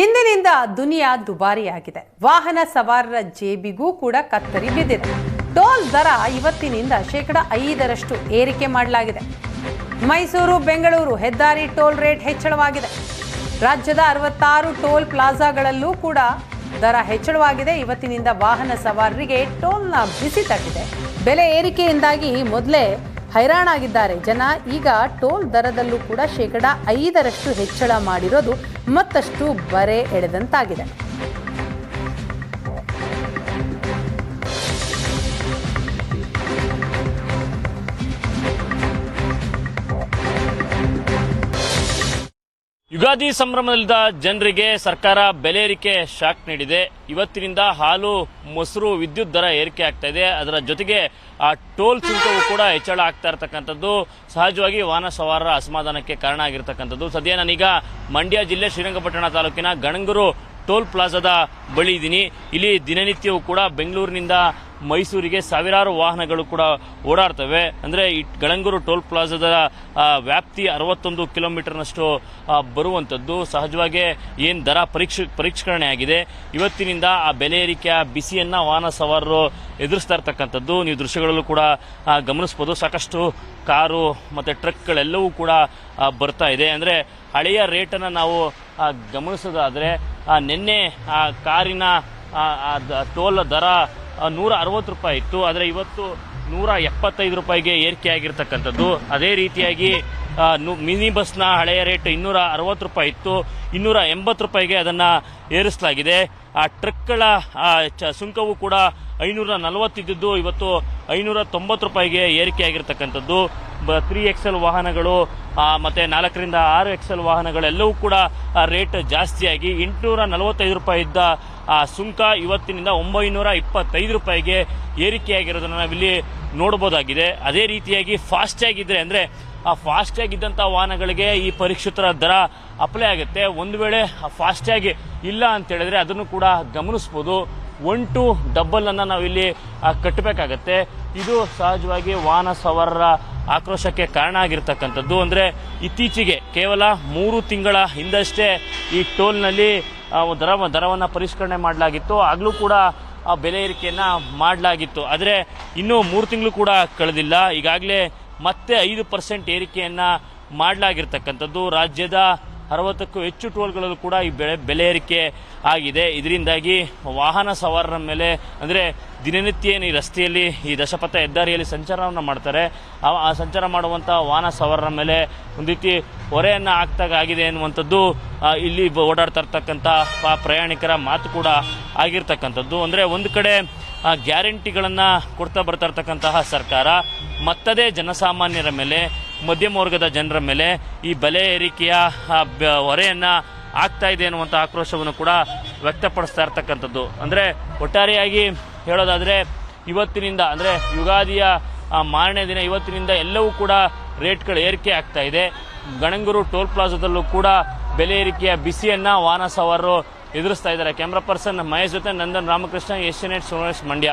ಇಂದಿನಿಂದ ದುನಿಯಾ ದುಬಾರಿಯಾಗಿದೆ. ವಾಹನ ಸವಾರರ ಜೇಬಿಗೂ ಕೂಡ ಕತ್ತರಿ ಬಿದ್ದಿದೆ. ಟೋಲ್ ದರ ಇವತ್ತಿನಿಂದ ಶೇಕಡ ಐದರಷ್ಟು ಏರಿಕೆ ಮಾಡಲಾಗಿದೆ. ಮೈಸೂರು, ಬೆಂಗಳೂರು ಹೆದ್ದಾರಿ ಟೋಲ್ ರೇಟ್ ಹೆಚ್ಚಳವಾಗಿದೆ. ರಾಜ್ಯದ ಅರವತ್ತಾರು ಟೋಲ್ ಪ್ಲಾಜಾಗಳಲ್ಲೂ ಕೂಡ ದರ ಹೆಚ್ಚಳವಾಗಿದೆ. ಇವತ್ತಿನಿಂದ ವಾಹನ ಸವಾರರಿಗೆ ಟೋಲ್ನ ಬಿಸಿ ತಟ್ಟಿದೆ. ಬೆಲೆ ಏರಿಕೆಯಿಂದಾಗಿ ಮೊದಲೇ ಹೈರಾಣಾಗಿದ್ದಾರೆ. ಜನ ಈಗ ಟೋಲ್ ದರದಲ್ಲೂ ಕೂಡ ಶೇಕಡ ಐದರಷ್ಟು ಹೆಚ್ಚಳ ಮಾಡಿರೋದು ಮತ್ತಷ್ಟು ಬರೆ ಎಳೆದಂತಾಗಿದೆ. ಯುಗಾದಿ ಸಂಭ್ರಮದಲ್ಲಿದ್ದ ಜನರಿಗೆ ಸರ್ಕಾರ ಬೆಲೆ ಏರಿಕೆ ಶಾಕ್ ನೀಡಿದೆ. ಇವತ್ತಿನಿಂದ ಹಾಲು, ಮೊಸರು, ವಿದ್ಯುತ್ ದರ ಏರಿಕೆ ಆಗ್ತಾ ಇದೆ. ಅದರ ಜೊತೆಗೆ ಆ ಟೋಲ್ ಶುಲ್ಕವು ಕೂಡ ಹೆಚ್ಚಳ ಆಗ್ತಾ ಇರತಕ್ಕಂಥದ್ದು. ಸಹಜವಾಗಿ ವಾಹನ ಸವಾರರ ಅಸಮಾಧಾನಕ್ಕೆ ಕಾರಣ ಆಗಿರತಕ್ಕಂಥದ್ದು. ಸದ್ಯ ನಾನೀಗ ಮಂಡ್ಯ ಜಿಲ್ಲೆ ಶ್ರೀರಂಗಪಟ್ಟಣ ತಾಲೂಕಿನ ಗಣಂಗೂರು ಟೋಲ್ ಪ್ಲಾಜಾದ ಬಳಿ ಇದ್ದೀನಿ. ಇಲ್ಲಿ ದಿನನಿತ್ಯವೂ ಕೂಡ ಬೆಂಗಳೂರಿನಿಂದ ಮೈಸೂರಿಗೆ ಸಾವಿರಾರು ವಾಹನಗಳು ಕೂಡ ಓಡಾಡ್ತವೆ. ಅಂದರೆ ಈ ಗಳಂಗೂರು ಟೋಲ್ ಪ್ಲಾಜಾದ ವ್ಯಾಪ್ತಿ ಅರವತ್ತೊಂದು ಕಿಲೋಮೀಟರ್ನಷ್ಟು ಬರುವಂಥದ್ದು ಸಹಜವಾಗಿ ಏನು ದರ ಪರೀಕ್ಷ ಪರಿಷ್ಕರಣೆ ಆಗಿದೆ. ಇವತ್ತಿನಿಂದ ಆ ಬೆಲೆ ಏರಿಕೆಯ ಬಿಸಿಯನ್ನು ವಾಹನ ಸವಾರರು ಎದುರಿಸ್ತಾ ಇರ್ತಕ್ಕಂಥದ್ದು. ನೀವು ದೃಶ್ಯಗಳಲ್ಲೂ ಕೂಡ ಗಮನಿಸ್ಬೋದು. ಸಾಕಷ್ಟು ಕಾರು ಮತ್ತು ಟ್ರಕ್ಗಳೆಲ್ಲವೂ ಕೂಡ ಬರ್ತಾ ಇದೆ. ಅಂದರೆ ಹಳೆಯ ರೇಟನ್ನು ನಾವು ಗಮನಿಸೋದಾದರೆ ನಿನ್ನೆ, ಆ, ಕಾರಿನ ಟೋಲ್ ದರ ನೂರ ಅರವತ್ತು ರೂಪಾಯಿ ಇತ್ತು. ಆದರೆ ಇವತ್ತು ನೂರ ಎಪ್ಪತ್ತೈದು ರೂಪಾಯಿಗೆ ಏರಿಕೆ ಆಗಿರ್ತಕ್ಕಂಥದ್ದು. ಅದೇ ರೀತಿಯಾಗಿ ಮಿನಿ ಬಸ್ನ ಹಳೆಯ ರೇಟ್ ಇನ್ನೂರ ಅರವತ್ತು ರೂಪಾಯಿ ಇತ್ತು. ಇನ್ನೂರ ಎಂಬತ್ತು ರೂಪಾಯಿಗೆ ಅದನ್ನು ಏರಿಸಲಾಗಿದೆ. ಆ ಟ್ರಕ್ಗಳ ಚ- ಸುಂಕವು ಕೂಡ ಐನೂರ ನಲವತ್ತಿದ್ದು ಇವತ್ತು ಐನೂರ ತೊಂಬತ್ತು ರೂಪಾಯಿಗೆ ಏರಿಕೆ ಆಗಿರ್ತಕ್ಕಂಥದ್ದು. ತ್ರೀ ಎಕ್ಸೆಲ್ ವಾಹನಗಳು ಮತ್ತು ನಾಲ್ಕರಿಂದ ಆರು ಎಕ್ಸೆಲ್ ವಾಹನಗಳೆಲ್ಲವೂ ಕೂಡ ರೇಟ್ ಜಾಸ್ತಿಯಾಗಿ ಎಂಟುನೂರ ನಲವತ್ತೈದು ರೂಪಾಯಿ ಇದ್ದ ಸುಂಕ ಇವತ್ತಿನಿಂದ ಒಂಬೈನೂರ ಇಪ್ಪತ್ತೈದು ರೂಪಾಯಿಗೆ ಏರಿಕೆಯಾಗಿರೋದನ್ನು ನಾವಿಲ್ಲಿ ನೋಡಬಹುದಾಗಿದೆ ಅದೇ ರೀತಿಯಾಗಿ ಫಾಸ್ಟ್ಯಾಗ್ ಇದ್ರೆ ಅಂದರೆ, ಆ ಫಾಸ್ಟ್ಯಾಗ್ ಇದ್ದಂಥ ವಾಹನಗಳಿಗೆ ಈ ಪರೀಕ್ಷಿತರ ದರ ಅಪ್ಲೈ ಆಗುತ್ತೆ. ಒಂದು ವೇಳೆ ಫಾಸ್ಟ್ಯಾಗ್ ಇಲ್ಲ ಅಂತ ಹೇಳಿದ್ರೆ ಅದನ್ನು ಕೂಡ ಗಮನಿಸ್ಬೋದು. ಒನ್ ಟು ಡಬಲ್ ಅನ್ನ ನಾವಿಲ್ಲಿ ಕಟ್ಟಬೇಕಾಗತ್ತೆ. ಇದು ಸಹಜವಾಗಿ ವಾಹನ ಸವಾರರ ಆಕ್ರೋಶಕ್ಕೆ ಕಾರಣ ಆಗಿರ್ತಕ್ಕಂಥದ್ದು. ಅಂದರೆ ಇತ್ತೀಚೆಗೆ ಕೇವಲ ಮೂರು ತಿಂಗಳ ಹಿಂದಷ್ಟೇ ಈ ಟೋಲ್ನಲ್ಲಿ ದರ, ದರವನ್ನು ಪರಿಷ್ಕರಣೆ ಮಾಡಲಾಗಿತ್ತು. ಆಗಲೂ ಕೂಡ ಆ ಬೆಲೆ ಏರಿಕೆಯನ್ನು ಮಾಡಲಾಗಿತ್ತು. ಆದರೆ ಇನ್ನೂ ಮೂರು ತಿಂಗಳು ಕೂಡ ಕಳೆದಿಲ್ಲ. ಈಗಾಗಲೇ ಮತ್ತೆ ಐದು ಪರ್ಸೆಂಟ್ ಏರಿಕೆಯನ್ನು ಮಾಡಲಾಗಿರ್ತಕ್ಕಂಥದ್ದು. ರಾಜ್ಯದ ಅರವತ್ತಕ್ಕೂ ಹೆಚ್ಚು ಟೋಲ್ಗಳಲ್ಲೂ ಕೂಡ ಈ ಬೆಳೆ ಬೆಲೆ ಏರಿಕೆ ಆಗಿದೆ. ಇದರಿಂದಾಗಿ ವಾಹನ ಸವಾರರ ಮೇಲೆ ಅಂದರೆ ದಿನನಿತ್ಯ ಏನು ಈ ರಸ್ತೆಯಲ್ಲಿ ಈ ದಶಪಥ ಹೆದ್ದಾರಿಯಲ್ಲಿ ಸಂಚಾರವನ್ನು ಮಾಡ್ತಾರೆ. ಆ ಸಂಚಾರ ಮಾಡುವಂಥ ವಾಹನ ಸವಾರರ ಮೇಲೆ ಒಂದು ರೀತಿ ಹೊರೆಯನ್ನು ಹಾಕ್ದಾಗ ಆಗಿದೆ ಎನ್ನುವಂಥದ್ದು ಇಲ್ಲಿ ಓಡಾಡ್ತಾ ಇರ್ತಕ್ಕಂಥ ಪ್ರಯಾಣಿಕರ ಮಾತು ಕೂಡ ಆಗಿರ್ತಕ್ಕಂಥದ್ದು. ಅಂದರೆ ಒಂದು ಕಡೆ ಗ್ಯಾರಂಟಿಗಳನ್ನು ಕೊಡ್ತಾ ಬರ್ತಾ ಇರ್ತಕ್ಕಂತಹ ಸರ್ಕಾರ, ಮತ್ತದೇ ಜನಸಾಮಾನ್ಯರ ಮೇಲೆ ಮಧ್ಯಮ ವರ್ಗದ ಜನರ ಮೇಲೆ ಈ ಬೆಲೆ ಏರಿಕೆಯ ಹೊರೆಯನ್ನು ಆಗ್ತಾ ಇದೆ ಅನ್ನುವಂಥ ಆಕ್ರೋಶವನ್ನು ಕೂಡ ವ್ಯಕ್ತಪಡಿಸ್ತಾ ಇರ್ತಕ್ಕಂಥದ್ದು. ಅಂದರೆ ಒಟ್ಟಾರೆಯಾಗಿ ಹೇಳೋದಾದರೆ, ಇವತ್ತಿನಿಂದ, ಅಂದರೆ ಯುಗಾದಿಯ ಮಾರನೇ ದಿನ ಇವತ್ತಿನಿಂದ ಎಲ್ಲವೂ ಕೂಡ ರೇಟ್ಗಳು ಏರಿಕೆ ಆಗ್ತಾ ಇದೆ. ಗಣಂಗೂರು ಟೋಲ್ ಪ್ಲಾಜಾದಲ್ಲೂ ಕೂಡ ಬೆಲೆ ಏರಿಕೆಯ ಬಿಸಿಯನ್ನು ವಾಹನ ಸವಾರರು ಎದುರಿಸ್ತಾ ಇದ್ದಾರೆ. ಕ್ಯಾಮ್ರಾ ಪರ್ಸನ್ ಮಹೇಶ್ ಜೊತೆ ನಂದನ್ ರಾಮಕೃಷ್ಣ ಏಷ್ಯನೆಟ್ ಸುರೇಶ್ ಮಂಡ್ಯ.